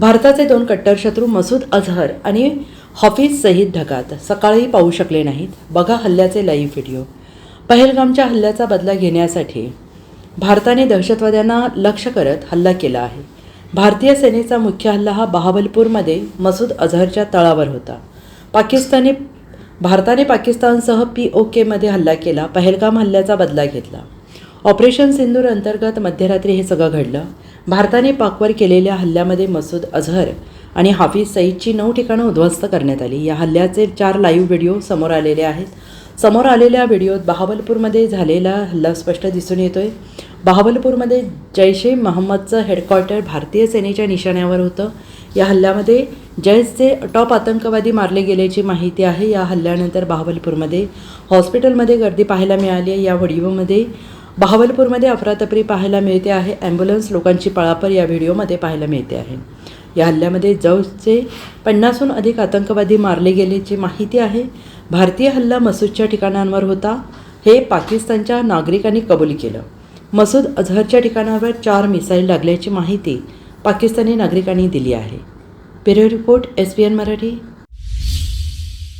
भारताचे दोन कट्टर शत्रू मसूद अझहर आणि हॉफीज सहीद ढगात सकाळी पाहू शकले नाहीत. बघा हल्ल्याचे लाईव्ह व्हिडिओ पहलगामच्या हल्ल्याचा बदला घेण्यासाठी भारताने दहशतवाद्यांना लक्ष्य करत हल्ला केला आहे. भारतीय सेनेचा मुख्य हल्ला हा बहाबलपूरमध्ये मसूद अझहरच्या तळावर होता. पाकिस्तानी भारताने पाकिस्तानसह पी ओ केमध्ये हल्ला केला. पहलगाम हल्ल्याचा बदला घेतला. ऑपरेशन सिंदूर अंतर्गत मध्यरात्री हे सगळं घडलं. भारताने पाकवर केलेल्या हल्ल्यामध्ये मसूद अझहर आणि हाफिज सईदची नऊ ठिकाणं उद्ध्वस्त करण्यात आली. या हल्ल्याचे चार लाईव्ह व्हिडिओ समोर आलेले आहेत. समोर आलेल्या व्हिडिओत बहाबलपूरमध्ये झालेला हल्ला स्पष्ट दिसून येतोय. बहाबलपूरमध्ये जैश ए महम्मदचं हेडक्वार्टर भारतीय सेनेच्या निशाण्यावर होतं. या हल्ल्यामध्ये जैशचे टॉप आतंकवादी मारले गेल्याची माहिती आहे. या हल्ल्यानंतर बहाबलपूरमध्ये हॉस्पिटलमध्ये गर्दी पाहायला मिळाली आहे. या व्हिडिओमध्ये बहावलपूरमध्ये अफरातफरी पाहायला मिळते आहे. ॲम्ब्युलन्स लोकांची पळापळ या व्हिडिओमध्ये पाहायला मिळते आहे. या हल्ल्यामध्ये जवचे पन्नासहून अधिक आतंकवादी मारले गेल्याची माहिती आहे. भारतीय हल्ला मसूदच्या ठिकाणांवर होता. हे पाकिस्तानच्या नागरिकांनी कबूल केलं. मसूद अझहरच्या ठिकाणावर चार मिसाईल लागल्याची माहिती पाकिस्तानी नागरिकांनी दिली आहे. पेरो report S P N Marathi.